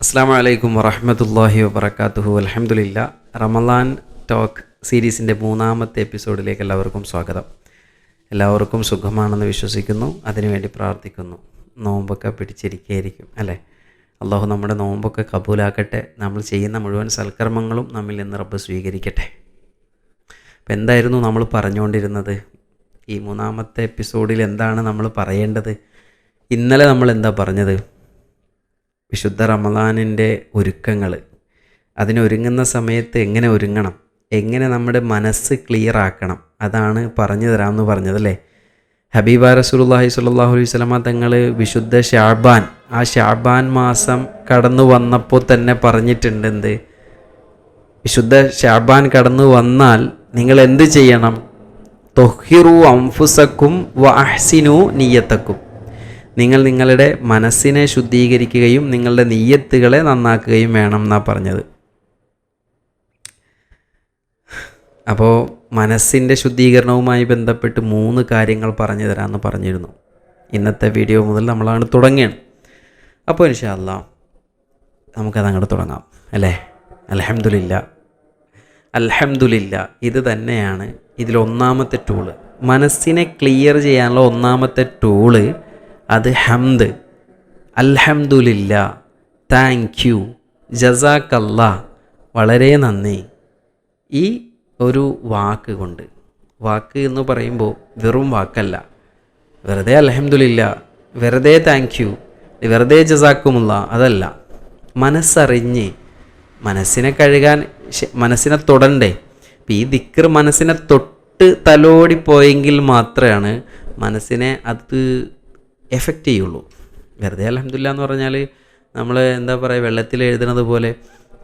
അസ്സാം വലൈക്കും വറഹമത്തല്ലാഹി വബർക്കാത്തുഹു അലഹമുല്ല റമലാൻ ടോക്ക് സീരീസിന്റെ മൂന്നാമത്തെ എപ്പിസോഡിലേക്ക് എല്ലാവർക്കും സ്വാഗതം. എല്ലാവർക്കും സുഖമാണെന്ന് വിശ്വസിക്കുന്നു. അതിനുവേണ്ടി പ്രാർത്ഥിക്കുന്നു. നോമ്പൊക്കെ പിടിച്ചിരിക്കുകയായിരിക്കും അല്ലേ? അള്ളാഹു നമ്മുടെ നോമ്പൊക്കെ കബൂലാക്കട്ടെ. നമ്മൾ ചെയ്യുന്ന മുഴുവൻ സൽക്കർമ്മങ്ങളും നമ്മിൽ നിന്ന് റബ്ബ് സ്വീകരിക്കട്ടെ. അപ്പം എന്തായിരുന്നു നമ്മൾ പറഞ്ഞുകൊണ്ടിരുന്നത്? ഈ മൂന്നാമത്തെ എപ്പിസോഡിൽ എന്താണ് നമ്മൾ പറയേണ്ടത്? ഇന്നലെ നമ്മൾ എന്താ പറഞ്ഞത്? വിശുദ്ധ റമദാനിന്റെ ഒരുക്കങ്ങൾ. അതിനൊരുങ്ങുന്ന സമയത്ത് എങ്ങനെ ഒരുങ്ങണം? എങ്ങനെ നമ്മുടെ മനസ്സ് ക്ലിയർ ആക്കണം? അതാണ് പറഞ്ഞു തരാമെന്ന് പറഞ്ഞതല്ലേ ഹബീബ റസൂലുള്ളാഹി സ്വല്ലല്ലാഹു അലൈഹി വസല്ലമ തങ്ങൾ വിശുദ്ധ ഷാബാൻ ആ ഷാബാൻ മാസം കടന്നു വന്നപ്പോൾ തന്നെ പറഞ്ഞിട്ടുണ്ട് എന്ത് വിശുദ്ധ ഷാബാൻ കടന്നു വന്നാൽ നിങ്ങൾ എന്ത് ചെയ്യണം? തൊഹിറു അംഫുസക്കും വ അഹ്സിനു നീയത്തക്കും നിങ്ങൾ നിങ്ങളുടെ മനസ്സിനെ ശുദ്ധീകരിക്കുകയും നിങ്ങളുടെ നീയത്തുകളെ നന്നാക്കുകയും വേണം എന്നാണ് പറഞ്ഞത്. അപ്പോൾ മനസ്സിന്റെ ശുദ്ധീകരണവുമായി ബന്ധപ്പെട്ട് മൂന്ന് കാര്യങ്ങൾ പറഞ്ഞു തരാമെന്ന് പറഞ്ഞിരുന്നു. ഇന്നത്തെ വീഡിയോ മുതൽ നമ്മളാണ് തുടങ്ങിയാണ് അപ്പോൾ ഇൻഷാല്ല നമുക്കത് അങ്ങോട്ട് തുടങ്ങാം. അല്ലേ? അലഹമുല്ല അലഹമുല്ല ഇത് തന്നെയാണ് ഇതിലൊന്നാമത്തെ ടൂൾ മനസ്സിനെ ക്ലിയർ ചെയ്യാനുള്ള ഒന്നാമത്തെ ടൂൾ അത് ഹംദ്. അൽഹംദുലില്ല. Thank you. ജസാക്കല്ല. വളരെ നന്ദി. ഈ ഒരു വാക്ക് കൊണ്ട്. വാക്ക് എന്ന് പറയുമ്പോൾ വെറും വാക്കല്ല. വെറുതെ അൽഹംദുലില്ല വെറുതെ താങ്ക് യു വെറുതെ ജസാക്കുമുള്ള അതല്ല. മനസ്സറിഞ്ഞ് മനസ്സിനെ കഴുകാൻ മനസ്സിനെ തൊടണ്ടേ. ഇപ്പം ഈ ദിക്കർ മനസ്സിനെ തൊട്ട് തലോടി പോയെങ്കിൽ മാത്രമാണ് മനസ്സിനെ അത് എഫക്റ്റ് ചെയ്യുള്ളൂ. വെറുതെ അലഹമില്ല എന്ന് പറഞ്ഞാൽ നമ്മൾ എന്താ പറയുക വെള്ളത്തിൽ എഴുതുന്നത് പോലെ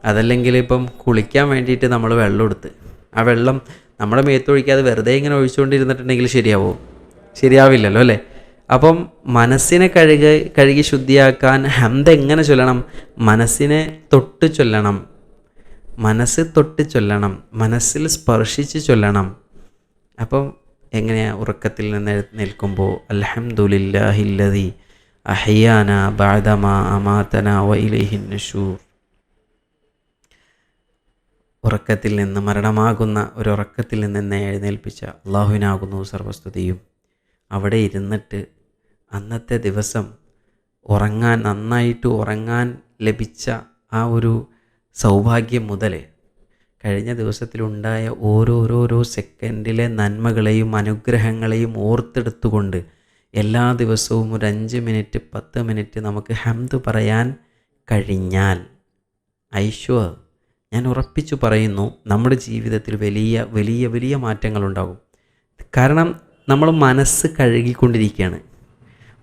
അതല്ലെങ്കിൽ ഇപ്പം കുളിക്കാൻ വേണ്ടിയിട്ട് നമ്മൾ വെള്ളം എടുത്ത്. ആ വെള്ളം നമ്മുടെ മേത്തൊഴിക്കാതെ വെറുതെ ഇങ്ങനെ ഒഴിച്ചുകൊണ്ടിരുന്നിട്ടുണ്ടെങ്കിൽ ശരിയാവും. ശരിയാവില്ലല്ലോ അല്ലേ? അപ്പം മനസ്സിനെ കഴുകി കഴുകി ശുദ്ധിയാക്കാൻ ഹംദ എങ്ങനെ ചൊല്ലണം? മനസ്സിനെ തൊട്ട് ചൊല്ലണം. മനസ്സ് തൊട്ട് ചൊല്ലണം. മനസ്സിൽ സ്പർശിച്ച് ചൊല്ലണം. അപ്പം എങ്ങനെയാ ഉറക്കത്തിൽ നിന്ന് നിൽക്കുമ്പോൾ അലഹമുല്ലാഹില്ലതി അഹയാന ബാദമ അമാതന വൈലഹിൻ നഷൂർ ഉറക്കത്തിൽ നിന്ന് മരണമാകുന്ന ഒരു ഉറക്കത്തിൽ നിന്ന് എഴുന്നേൽപ്പിച്ച അള്ളാഹുവിനാകുന്നു സർവസ്തുതിയും. അവിടെ ഇരുന്നിട്ട് അന്നത്തെ ദിവസം ഉറങ്ങാൻ നന്നായിട്ട് ഉറങ്ങാൻ ലഭിച്ച ആ ഒരു സൗഭാഗ്യം മുതൽ കഴിഞ്ഞ ദിവസത്തിലുണ്ടായ ഓരോരോരോ സെക്കൻഡിലെ നന്മകളെയും അനുഗ്രഹങ്ങളെയും ഓർത്തെടുത്തുകൊണ്ട് എല്ലാ ദിവസവും ഒരു അഞ്ച് മിനിറ്റ് പത്ത് മിനിറ്റ് നമുക്ക് ഹംദ് പറയാൻ കഴിഞ്ഞാൽ ഐശ്വർ ഞാൻ ഉറപ്പിച്ചു പറയുന്നു നമ്മുടെ ജീവിതത്തിൽ വലിയ വലിയ വലിയ മാറ്റങ്ങളുണ്ടാകും. കാരണം നമ്മൾ മനസ്സ് കഴുകിക്കൊണ്ടിരിക്കുകയാണ്.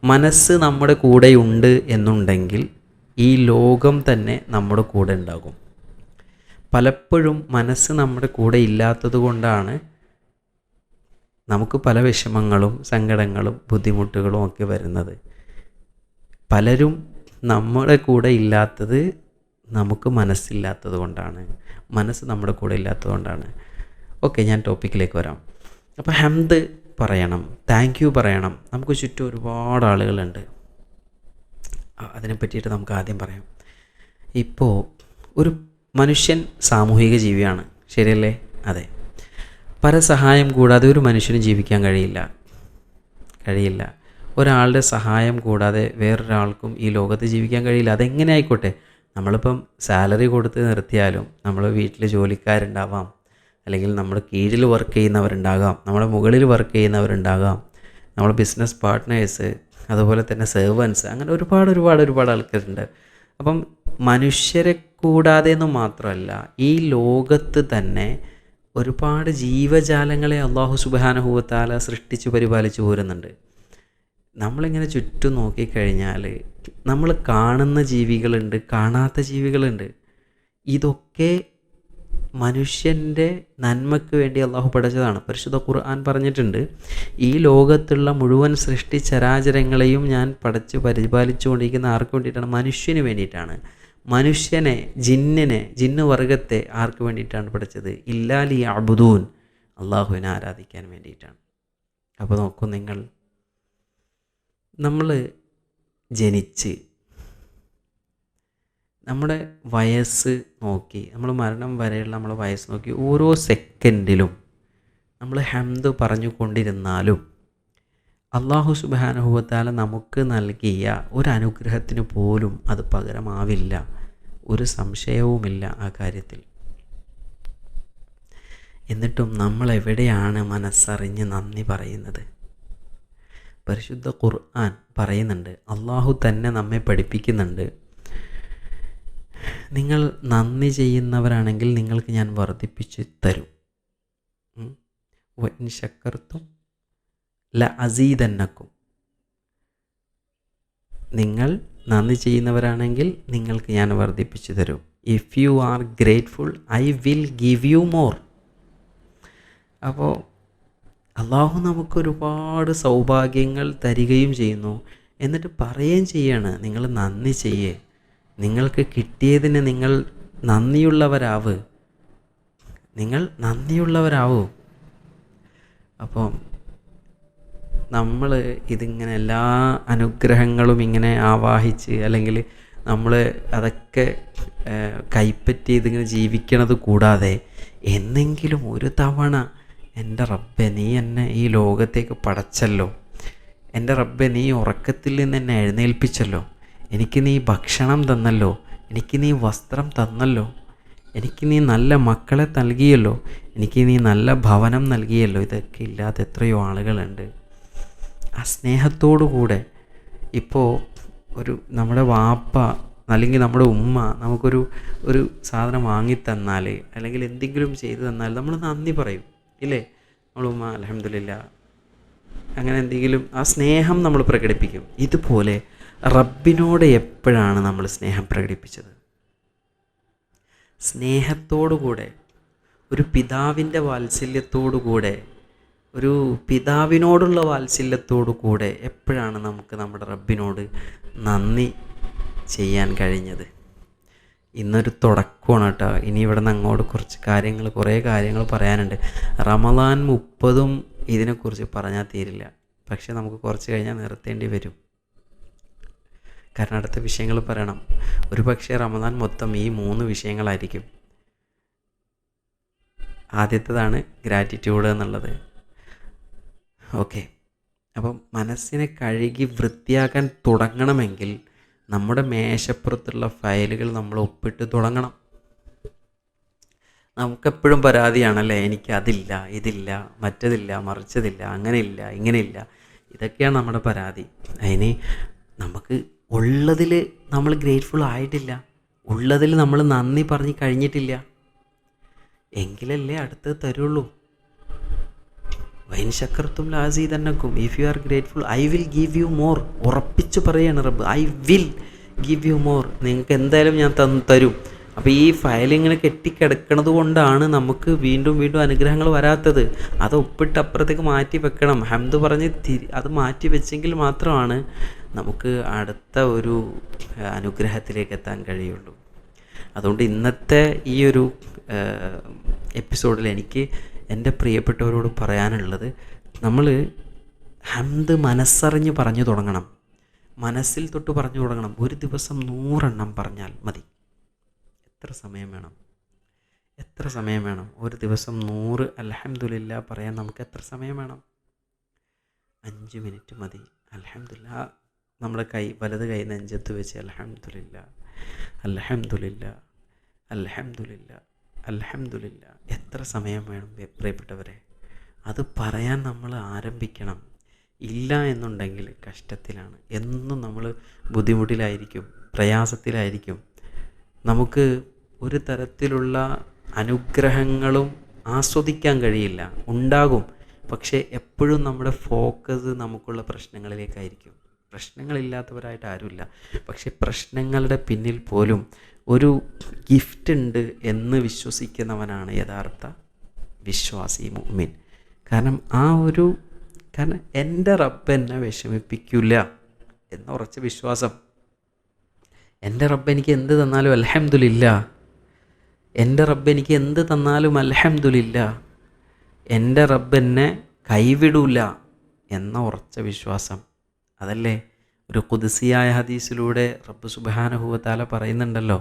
മനസ്സ് നമ്മുടെ കൂടെയുണ്ട് എന്നുണ്ടെങ്കിൽ ഈ ലോകം തന്നെ നമ്മുടെ കൂടെ ഉണ്ടാകും. പലപ്പോഴും മനസ്സ് നമ്മുടെ കൂടെ ഇല്ലാത്തത് കൊണ്ടാണ് നമുക്ക് പല വിഷമങ്ങളും സങ്കടങ്ങളും ബുദ്ധിമുട്ടുകളും ഒക്കെ വരുന്നത്. പലരും നമ്മുടെ കൂടെ ഇല്ലാത്തത് നമുക്ക് മനസ്സില്ലാത്തത് കൊണ്ടാണ്. മനസ്സ് നമ്മുടെ കൂടെ ഇല്ലാത്തത് കൊണ്ടാണ്. ഓക്കെ ഞാൻ ടോപ്പിക്കിലേക്ക് വരാം. അപ്പോൾ ഹംദ് പറയണം താങ്ക് യു പറയണം. നമുക്ക് ചുറ്റും ഒരുപാട് ആളുകളുണ്ട്. അതിനെ പറ്റിയിട്ട് നമുക്ക് ആദ്യം പറയാം. ഇപ്പോൾ ഒരു മനുഷ്യൻ സാമൂഹിക ജീവിയാണ്. ശരിയല്ലേ? അതെ. പരസഹായം കൂടാതെ ഒരു മനുഷ്യന് ജീവിക്കാൻ കഴിയില്ല. കഴിയില്ല. ഒരാളുടെ സഹായം കൂടാതെ വേറൊരാൾക്കും ഈ ലോകത്ത് ജീവിക്കാൻ കഴിയില്ല. അതെങ്ങനെ ആയിക്കോട്ടെ? നമ്മളിപ്പം സാലറി കൊടുത്ത് നിർത്തിയാലും നമ്മൾ വീട്ടിൽ ജോലിക്കാരുണ്ടാവാം. അല്ലെങ്കിൽ നമ്മുടെ കീഴിൽ വർക്ക് ചെയ്യുന്നവരുണ്ടാകാം. നമ്മുടെ മുകളിൽ വർക്ക് ചെയ്യുന്നവരുണ്ടാകാം. നമ്മുടെ ബിസിനസ് പാർട്ട്നേഴ്സ് അതുപോലെ തന്നെ സെർവൻസ് അങ്ങനെ ഒരുപാട് ഒരുപാട് ഒരുപാട് ആൾക്കാരുണ്ട്. അപ്പം മനുഷ്യരെ കൂടാതെ എന്ന് മാത്രമല്ല ഈ ലോകത്ത് തന്നെ ഒരുപാട് ജീവജാലങ്ങളെ അള്ളാഹു സുബാനുഭവത്താല സൃഷ്ടിച്ചു പരിപാലിച്ചു പോരുന്നുണ്ട്. നമ്മളിങ്ങനെ ചുറ്റും നോക്കിക്കഴിഞ്ഞാൽ നമ്മൾ കാണുന്ന ജീവികളുണ്ട് കാണാത്ത ജീവികളുണ്ട്. ഇതൊക്കെ മനുഷ്യന്റെ നന്മയ്ക്ക് വേണ്ടി അള്ളാഹു പഠിച്ചതാണ് പരിശുദ്ധ ഖുർആൻ പറഞ്ഞിട്ടുണ്ട് ഈ ലോകത്തുള്ള മുഴുവൻ സൃഷ്ടി ചരാചരങ്ങളെയും ഞാൻ പഠിച്ച് പരിപാലിച്ചുകൊണ്ടിരിക്കുന്ന ആർക്ക് വേണ്ടിയിട്ടാണ്? മനുഷ്യന് വേണ്ടിയിട്ടാണ്. മനുഷ്യനെ ജിന്നിനെ ജിന്ന് വർഗത്തെ ആർക്ക് വേണ്ടിയിട്ടാണ് പഠിച്ചത്? ഇല്ലാലി അബുദൂൻ അള്ളാഹുവിനെ ആരാധിക്കാൻ വേണ്ടിയിട്ടാണ്. അപ്പോൾ നോക്കൂ നിങ്ങൾ. നമ്മൾ ജനിച്ച് നമ്മുടെ വയസ്സ് നോക്കി നമ്മൾ മരണം വരെയുള്ള നമ്മളെ വയസ്സ് നോക്കി ഓരോ സെക്കൻഡിലും നമ്മൾ ഹംദ് പറഞ്ഞുകൊണ്ടിരുന്നാലും അള്ളാഹു സുബാനുഭവത്താല നമുക്ക് നൽകിയ ഒരു അനുഗ്രഹത്തിന് പോലും അത് പകരമാവില്ല. ഒരു സംശയവുമില്ല ആ കാര്യത്തിൽ. എന്നിട്ടും നമ്മൾ എവിടെയാണ് മനസ്സറിഞ്ഞ് നന്ദി പറയുന്നത്? പരിശുദ്ധ ഖുർആൻ പറയുന്നുണ്ട് അള്ളാഹു തന്നെ നമ്മെ പഠിപ്പിക്കുന്നുണ്ട്. നിങ്ങൾ നന്ദി ചെയ്യുന്നവരാണെങ്കിൽ നിങ്ങൾക്ക് ഞാൻ വർദ്ധിപ്പിച്ച് തരും. ശക്കർത്തും ല അസീതന്നക്കും നിങ്ങൾ നന്ദി ചെയ്യുന്നവരാണെങ്കിൽ നിങ്ങൾക്ക് ഞാൻ വർദ്ധിപ്പിച്ചു തരും. If you are grateful I will give you more അപ്പോൾ അള്ളാഹു നമുക്ക് ഒരുപാട് സൗഭാഗ്യങ്ങൾ തരികയും ചെയ്യുന്നു. എന്നിട്ട് പറയുകയും ചെയ്യാണ് നിങ്ങൾ നന്ദി ചെയ്യേ. നിങ്ങൾക്ക് കിട്ടിയതിന് നിങ്ങൾ നന്ദിയുള്ളവരാവ്. നിങ്ങൾ നന്ദിയുള്ളവരാവൂ. അപ്പോൾ നമ്മൾ ഇതിങ്ങനെ എല്ലാ അനുഗ്രഹങ്ങളും ഇങ്ങനെ ആവാഹിച്ച് അല്ലെങ്കിൽ നമ്മൾ അതൊക്കെ കൈപ്പറ്റി ഇതിങ്ങനെ ജീവിക്കണത് കൂടാതെ എന്നെങ്കിലും ഒരു തവണ എന്റെ റബ്ബെ നീ എന്നെ ഈ ലോകത്തേക്ക് പടച്ചല്ലോ. എന്റെ റബ്ബെ നീ ഉറക്കത്തിൽ നിന്ന് എന്നെ എഴുന്നേൽപ്പിച്ചല്ലോ. എനിക്ക് നീ ഭക്ഷണം തന്നല്ലോ. എനിക്ക് നീ വസ്ത്രം തന്നല്ലോ. എനിക്ക് നീ നല്ല മക്കളെ നൽകിയല്ലോ. എനിക്ക് നീ നല്ല ഭവനം നൽകിയല്ലോ. ഇതൊക്കെ ഇല്ലാത്ത എത്രയോ ആളുകളുണ്ട്. ആ സ്നേഹത്തോടു കൂടെ ഇപ്പോൾ ഒരു നമ്മുടെ വാപ്പ അല്ലെങ്കിൽ നമ്മുടെ ഉമ്മ നമുക്കൊരു ഒരു സാധനം വാങ്ങിത്തന്നാൽ അല്ലെങ്കിൽ എന്തെങ്കിലും ചെയ്തു തന്നാൽ നമ്മൾ നന്ദി പറയും. ഇല്ലേ? നമ്മൾ ഉമ്മ അലഹമില്ല അങ്ങനെ എന്തെങ്കിലും ആ സ്നേഹം നമ്മൾ പ്രകടിപ്പിക്കും. ഇതുപോലെ റബ്ബിനോട് എപ്പോഴാണ് നമ്മൾ സ്നേഹം പ്രകടിപ്പിച്ചത്? സ്നേഹത്തോടു കൂടെ ഒരു പിതാവിന്റെ വാത്സല്യത്തോടുകൂടെ ഒരു പിതാവിനോടുള്ള വാത്സല്യത്തോടു കൂടെ എപ്പോഴാണ് നമുക്ക് നമ്മുടെ റബ്ബിനോട് നന്ദി ചെയ്യാൻ കഴിഞ്ഞത്? ഇന്നൊരു തുടക്കമാണ് കേട്ടോ. ഇനി ഇവിടെ നിന്ന് അങ്ങോട്ട് കുറച്ച് കാര്യങ്ങൾ കുറേ കാര്യങ്ങൾ പറയാനുണ്ട്. റമദാൻ മുപ്പതും ഇതിനെക്കുറിച്ച് പറഞ്ഞാൽ തീരില്ല. പക്ഷെ നമുക്ക് കുറച്ച് കഴിഞ്ഞാൽ നിർത്തേണ്ടി വരും. കാരണം അടുത്ത വിഷയങ്ങൾ പറയണം. ഒരു പക്ഷേ റമദാൻ മൊത്തം ഈ മൂന്ന് വിഷയങ്ങളായിരിക്കും. ആദ്യത്തേതാണ് ഗ്രാറ്റിറ്റ്യൂഡ് എന്നുള്ളത്. ഓക്കെ. അപ്പം മനസ്സിനെ കഴുകി വൃത്തിയാക്കാൻ തുടങ്ങണമെങ്കിൽ നമ്മുടെ മേശപ്പുറത്തുള്ള ഫയലുകൾ നമ്മൾ ഒപ്പിട്ട് തുടങ്ങണം. നമുക്കെപ്പോഴും പരാതിയാണല്ലേ? എനിക്ക് അതില്ല ഇതില്ല മറ്റതില്ല മറിച്ചതില്ല അങ്ങനെയില്ല ഇങ്ങനെയില്ല. ഇതൊക്കെയാണ് നമ്മുടെ പരാതി. അതിന് നമുക്ക് ഉള്ളതിൽ നമ്മൾ ഗ്രേറ്റ്ഫുൾ ആയിട്ടില്ല. ഉള്ളതിൽ നമ്മൾ നന്ദി പറഞ്ഞ് കഴിഞ്ഞിട്ടില്ല. എങ്കിലല്ലേ അടുത്ത് തരുള്ളൂ. വൈൻ ശക്കർത്തും ലാസി തന്നക്കും if you are grateful I will give you more ഉറപ്പിച്ച് പറയാണ് റബ്ബ്. I will give you more നിങ്ങൾക്ക് എന്തായാലും ഞാൻ തന്ന് തരും. അപ്പോൾ ഈ ഫയൽ ഇങ്ങനെ കെട്ടിക്കിടക്കണത് കൊണ്ടാണ് നമുക്ക് വീണ്ടും വീണ്ടും അനുഗ്രഹങ്ങൾ വരാത്തത്. അത് ഒപ്പിട്ട് അപ്പുറത്തേക്ക് മാറ്റി വെക്കണം. ഹംദ് പറഞ്ഞ് തിരി അത് മാറ്റി വെച്ചെങ്കിൽ മാത്രമാണ് നമുക്ക് അടുത്ത ഒരു അനുഗ്രഹത്തിലേക്ക് എത്താൻ കഴിയുള്ളൂ. അതുകൊണ്ട് ഇന്നത്തെ ഈ ഒരു എപ്പിസോഡിൽ എനിക്ക് എന്റെ പ്രിയപ്പെട്ടവരോട് പറയാനുള്ളത് നമ്മൾ ഹംദ് മനസ്സറിഞ്ഞ് പറഞ്ഞു തുടങ്ങണം. മനസ്സിൽ തൊട്ട് പറഞ്ഞു തുടങ്ങണം. ഒരു ദിവസം നൂറെണ്ണം പറഞ്ഞാൽ മതി. എത്ര സമയം വേണം? എത്ര സമയം വേണം? ഒരു ദിവസം നൂറ് അലഹമുല്ല പറയാൻ നമുക്ക് എത്ര സമയം വേണം? അഞ്ച് മിനിറ്റ് മതി. അലഹമുല്ല നമ്മുടെ കൈ വലത് കൈ നെഞ്ചത്ത് വെച്ച് അലഹമുല്ല അലഹമുല്ല അലഹമുല്ല അലഹമുല്ല എത്ര സമയം വേണം പ്രിയപ്പെട്ടവരെ? അത് പറയാൻ നമ്മൾ ആരംഭിക്കണം. ഇല്ല എന്നുണ്ടെങ്കിൽ കഷ്ടത്തിലാണ്. എന്നും നമ്മൾ ബുദ്ധിമുട്ടിലായിരിക്കും പ്രയാസത്തിലായിരിക്കും. നമുക്ക് ഒരു തരത്തിലുള്ള അനുഗ്രഹങ്ങളും ആസ്വദിക്കാൻ കഴിയില്ല. ഉണ്ടാകും. പക്ഷേ എപ്പോഴും നമ്മുടെ ഫോക്കസ് നമുക്കുള്ള പ്രശ്നങ്ങളിലേക്കായിരിക്കും. പ്രശ്നങ്ങളില്ലാത്തവരായിട്ട് ആരുമില്ല. പക്ഷേ പ്രശ്നങ്ങളുടെ പിന്നിൽ പോലും ഒരു ഗിഫ്റ്റ് ഉണ്ട് എന്ന് വിശ്വസിക്കുന്നവനാണ് യഥാർത്ഥ വിശ്വാസി മുഅ്മിൻ. കാരണം ആ ഒരു കാരണം എന്റെ റബ്ബ് എന്നെ വിഷമിപ്പിക്കില്ല എന്ന ഉറച്ച വിശ്വാസം. എന്റെ റബ്ബ് എനിക്ക് എന്ത് തന്നാലും അലഹമുല്ല എന്റെ റബ്ബ് എനിക്ക് എന്ത് തന്നാലും അലഹമുല്ല എന്റെ റബ്ബ് എന്നെ കൈവിടൂല എന്ന ഉറച്ച വിശ്വാസം. അതല്ലേ? ഒരു കുതിസിയായ ഹദീസിലൂടെ റബ്ബ് സുബാനഹുവത്താല പറയുന്നുണ്ടല്ലോ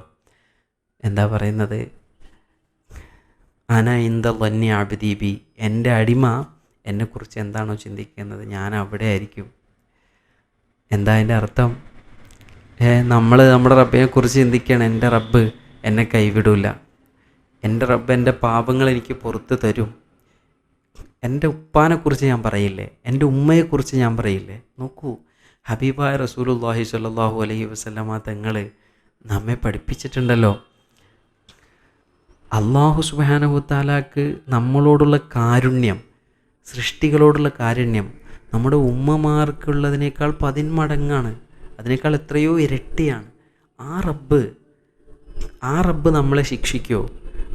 എന്താ പറയുന്നത്? അന ഇന്ത ലന്നി ആബിദീബി എന്റെ അടിമ എന്നെക്കുറിച്ച് എന്താണോ ചിന്തിക്കുന്നത്? ഞാൻ അവിടെ ആയിരിക്കും. എന്താ അതിന്റെ അർത്ഥം? ഏ നമ്മൾ നമ്മുടെ റബ്ബിനെ കുറിച്ച് ചിന്തിക്കുകയാണ്. എന്റെ റബ്ബ് എന്നെ കൈവിടില്ല എന്റെ റബ്ബ് എന്റെ പാപങ്ങൾ എനിക്ക് പുറത്ത് തരും. എന്റെ ഉപ്പാനെക്കുറിച്ച് ഞാൻ പറയില്ലേ? എന്റെ ഉമ്മയെക്കുറിച്ച് ഞാൻ പറയില്ലേ? നോക്കൂ. ഹബീബായ റസൂലുല്ലാഹി സ്വല്ലല്ലാഹു അലൈഹി വസല്ലമ തങ്ങൾ നമ്മെ പഠിപ്പിച്ചിട്ടുണ്ടല്ലോ. അള്ളാഹു സുബാനഹുത്താലാക്ക് നമ്മളോടുള്ള കാരുണ്യം സൃഷ്ടികളോടുള്ള കാരുണ്യം നമ്മുടെ ഉമ്മമാർക്കുള്ളതിനേക്കാൾ പതിന്മടങ്ങാണ് അതിനേക്കാൾ എത്രയോ ഇരട്ടിയാണ്. ആ റബ്ബ് ആ റബ്ബ് നമ്മളെ ശിക്ഷിക്കുമോ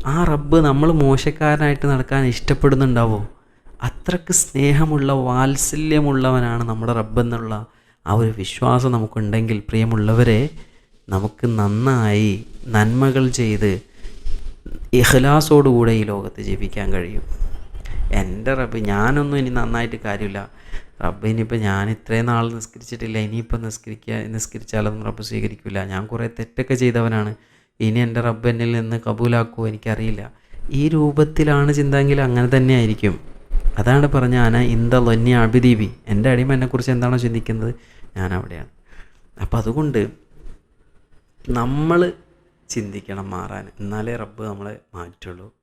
ആ റബ്ബ് നമ്മൾ മോശക്കാരനായിട്ട് നടക്കാൻ ഇഷ്ടപ്പെടുന്നുണ്ടാവോ? അത്രയ്ക്ക് സ്നേഹമുള്ള വാത്സല്യമുള്ളവനാണ് നമ്മുടെ റബ്ബ് എന്നുള്ള ആ ഒരു വിശ്വാസം നമുക്കുണ്ടെങ്കിൽ പ്രിയമുള്ളവരെ നമുക്ക് നന്നായി നന്മകൾ ചെയ്ത് ഇഖ്ലാസോടുകൂടെ ഈ ലോകത്ത് ജീവിക്കാൻ കഴിയും. എന്റെ റബ്ബ് ഞാനൊന്നും ഇനി നന്നായിട്ട് കാര്യമില്ല. റബ്ബ് ഇനിയിപ്പോൾ ഞാൻ ഇത്രയും നാൾ നിസ്കരിച്ചിട്ടില്ല ഇനിയിപ്പോൾ നിസ്കരിക്കുക നിസ്കരിച്ചാലൊന്നും റബ്ബ് സ്വീകരിക്കില്ല ഞാൻ കുറേ തെറ്റൊക്കെ ചെയ്തവനാണ്. ഇനി എന്റെ റബ്ബ് എന്നിൽ നിന്ന് കബൂലാക്കുമോ എനിക്കറിയില്ല. ഈ രൂപത്തിലാണ് ചിന്തെങ്കിൽ അങ്ങനെ തന്നെ ആയിരിക്കും അതാണ് പറഞ്ഞ ആന ഇന്ത ലൊന്നി അഭിദീപി. എന്റെ അടിമ എന്നെക്കുറിച്ച് എന്താണോ ചിന്തിക്കുന്നത്? ഞാൻ അവിടെയാണ്. അപ്പം അതുകൊണ്ട് നമ്മൾ ചിന്തിക്കണം മാറാൻ. എന്നാലേ റബ്ബ് നമ്മളെ മാറ്റുള്ളൂ.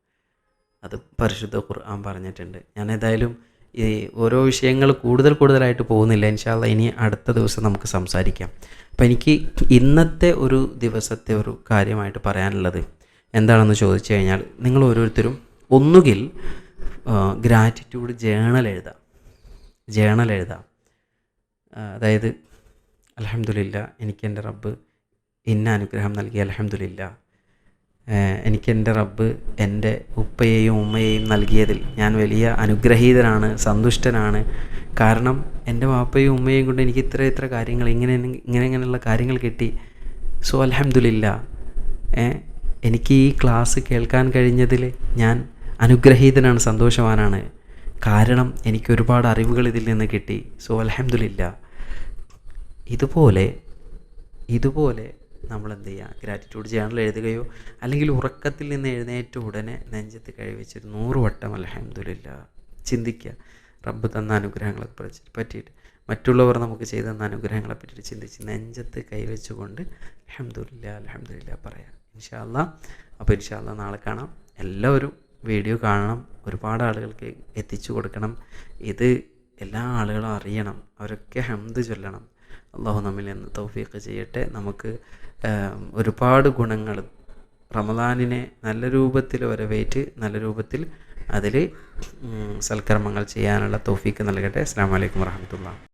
അത് പരിശുദ്ധ ഖുർആൻ പറഞ്ഞിട്ടുണ്ട്. ഞാൻ ഏതായാലും ഈ ഓരോ വിഷയങ്ങൾ കൂടുതൽ കൂടുതലായിട്ട് പോകുന്നില്ല. ഇൻഷാല്ല ഇനി അടുത്ത ദിവസം നമുക്ക് സംസാരിക്കാം. അപ്പോൾ എനിക്ക് ഇന്നത്തെ ഒരു ദിവസത്തെ ഒരു കാര്യമായിട്ട് പറയാനുള്ളത് എന്താണെന്ന് ചോദിച്ചു കഴിഞ്ഞാൽ നിങ്ങൾ ഓരോരുത്തരും ഒന്നുകിൽ ഗ്രാറ്റിറ്റ്യൂഡ് ജേണൽ എഴുതാം. ജേണൽ എഴുതാം. അതായത് അലഹമുല്ല എനിക്ക് എന്റെ റബ്ബ് ഇന്ന അനുഗ്രഹം നൽകി അലഹമുല്ല എനിക്ക് എന്റെ റബ്ബ് എന്റെ ഉപ്പയെയും ഉമ്മയെയും നൽകിയതിൽ ഞാൻ വലിയ അനുഗ്രഹീതനാണ് സന്തുഷ്ടനാണ്. കാരണം എന്റെ വാപ്പയും ഉമ്മയും കൊണ്ട് എനിക്ക് ഇത്ര ഇത്ര കാര്യങ്ങൾ ഇങ്ങനെ ഇങ്ങനെ ഇങ്ങനെയുള്ള കാര്യങ്ങൾ കിട്ടി. സോ അലഹമുല്ല എനിക്ക് ഈ ക്ലാസ് കേൾക്കാൻ കഴിഞ്ഞതിൽ ഞാൻ അനുഗ്രഹീതനാണ് സന്തോഷവാനാണ്. കാരണം എനിക്ക് ഒരുപാട് അറിവുകൾ ഇതിൽ നിന്ന് കിട്ടി. സോ അലഹമുല്ല ഇതുപോലെ ഇതുപോലെ നമ്മൾ എന്ത് ചെയ്യുക ഗ്രാറ്റിറ്റ്യൂഡ് ജേണൽ എഴുതുകയോ അല്ലെങ്കിൽ ഉറക്കത്തിൽ നിന്ന് എഴുന്നേറ്റ ഉടനെ നെഞ്ചത്ത് കഴിവെച്ചൊരു നൂറ് വട്ടം അലഹമ്മദില്ല ചിന്തിക്കുക റബ്ബ് തന്ന അനുഗ്രഹങ്ങളെ പറ്റിയിട്ട്. മറ്റുള്ളവർ നമുക്ക് ചെയ്തു തന്ന അനുഗ്രഹങ്ങളെ പറ്റിയിട്ട് ചിന്തിച്ച് നെഞ്ചത്ത് കൈവച്ചുകൊണ്ട് അലഹമ്മദില്ല അലഹമ്മദില്ല പറയാം. ഇൻഷാല്ല അപ്പോൾ ഇൻഷാല്ല നാളെ കാണാം. എല്ലാവരും വീഡിയോ കാണണം. ഒരുപാട് ആളുകൾക്ക് എത്തിച്ചു കൊടുക്കണം. ഇത് എല്ലാ ആളുകളും അറിയണം. അവരൊക്കെ ഹംദ് ചൊല്ലണം. അള്ളാഹു നമ്മിൽ നിന്ന് തൗഫീഖ് ചെയ്യട്ടെ. നമുക്ക് ഒരുപാട് ഗുണങ്ങൾ റമദാനിനെ നല്ല രൂപത്തിൽ വരവേറ്റ് നല്ല രൂപത്തിൽ അതിൽ സൽക്കർമ്മങ്ങൾ ചെയ്യാനുള്ള തൗഫീക്ക് നൽകട്ടെ. അസ്സാം വലൈക്കും വർഹമത്തുള്ള